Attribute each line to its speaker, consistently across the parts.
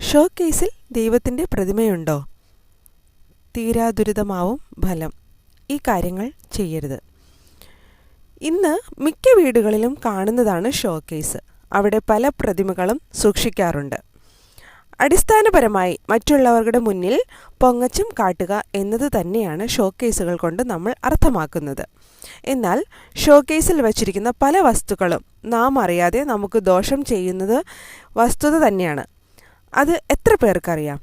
Speaker 1: Show കേസിൽ ദൈവത്തിന്റെ പ്രതിമയുണ്ടോ? തീരാദുരിതമാവും ഫലം. ഈ കാര്യങ്ങൾ ചെയ്യരുത്. ഇന്ന് മിക്ക വീടുകളിലും കാണുന്നതാണ് ഷോ കേസ് അവിടെ പല പ്രതിമകളും സൂക്ഷിക്കാറുണ്ട്. അടിസ്ഥാനപരമായി മറ്റുള്ളവരുടെ മുന്നിൽ പൊങ്ങച്ചം കാട്ടുക എന്നത് തന്നെയാണ് ഷോ കേസുകൾ കൊണ്ട് നമ്മൾ അർത്ഥമാക്കുന്നത്. എന്നാൽ ഷോ കേസിൽ വച്ചിരിക്കുന്ന പല വസ്തുക്കളും നാം അറിയാതെ നമുക്ക് ദോഷം ചെയ്യുന്നത് വസ്തുത തന്നെയാണ്. അത് എത്ര പേർക്കറിയാം?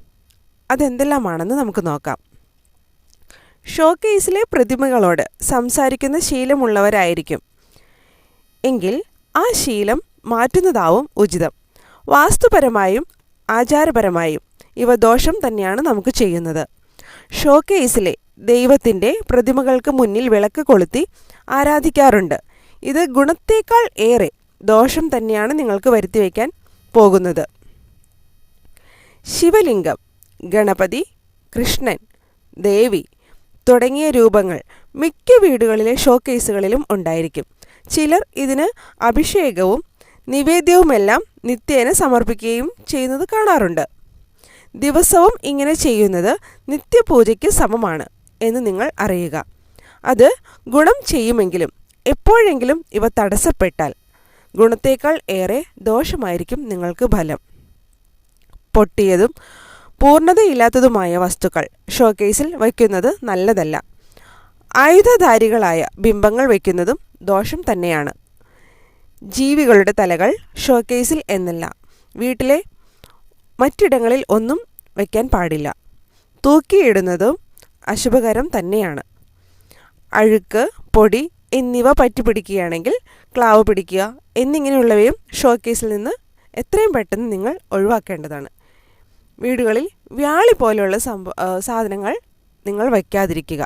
Speaker 1: അതെന്തെല്ലാമാണെന്ന് നമുക്ക് നോക്കാം. ഷോ കേസിലെ പ്രതിമകളോട് സംസാരിക്കുന്ന ശീലമുള്ളവരായിരിക്കും. എങ്കിൽ ആ ശീലം മാറ്റുന്നതാവും ഉചിതം. വാസ്തുപരമായും ആചാരപരമായും ഇവ ദോഷം തന്നെയാണ് നമുക്ക് ചെയ്യുന്നത്. ഷോ കേസിലെ ദൈവത്തിന്റെ പ്രതിമകൾക്ക് മുന്നിൽ വിളക്ക് കൊളുത്തി ആരാധിക്കാറുണ്ട്. ഇത് ഗുണത്തേക്കാൾ ഏറെ ദോഷം തന്നെയാണ് നിങ്ങൾക്ക് വരുത്തിവെക്കാൻ പോകുന്നത്. ശിവലിംഗം ഗണപതി കൃഷ്ണൻ ദേവി തുടങ്ങിയ രൂപങ്ങൾ മിക്ക വീടുകളിലെ ഷോക്കേസുകളിലും ഉണ്ടായിരിക്കും. ചിലർ ഇതിന് അഭിഷേകവും നിവേദ്യവുമെല്ലാം നിത്യേന സമർപ്പിക്കുകയും ചെയ്യുന്നത് കാണാറുണ്ട്. ദിവസവും ഇങ്ങനെ ചെയ്യുന്നത് നിത്യപൂജയ്ക്ക് സമമാണ് എന്ന് നിങ്ങൾ അറിയുക. അത് ഗുണം ചെയ്യുമെങ്കിലും എപ്പോഴെങ്കിലും ഇവ തടസ്സപ്പെട്ടാൽ ഗുണത്തേക്കാൾ ഏറെ ദോഷമായിരിക്കും നിങ്ങൾക്ക് ഫലം. പൊട്ടിയതും പൂർണതയില്ലാത്തതുമായ വസ്തുക്കൾ ഷോക്കേസിൽ വയ്ക്കുന്നത് നല്ലതല്ല. ആയുധധാരികളായ ബിംബങ്ങൾ വയ്ക്കുന്നതും ദോഷം തന്നെയാണ്. ജീവികളുടെ തലകൾ ഷോക്കേസിൽ എന്നല്ല. വീട്ടിലെ മറ്റിടങ്ങളിൽ ഒന്നും വയ്ക്കാൻ പാടില്ല. തൂക്കിയിടുന്നതും അശുഭകരം തന്നെയാണ്. അഴുക്ക് പൊടി എന്നിവ പറ്റി പിടിക്കുകയാണെങ്കിൽ ക്ലാവ് പിടിക്കുക എന്നിങ്ങനെയുള്ളവയും ഷോക്കേസിൽ നിന്ന് എത്രയും പെട്ടെന്ന് നിങ്ങൾ ഒഴിവാക്കേണ്ടതാണ്. വീടുകളിൽ വ്യാളി പോലെയുള്ള സംഭവ സാധനങ്ങൾ നിങ്ങൾ വയ്ക്കാതിരിക്കുക.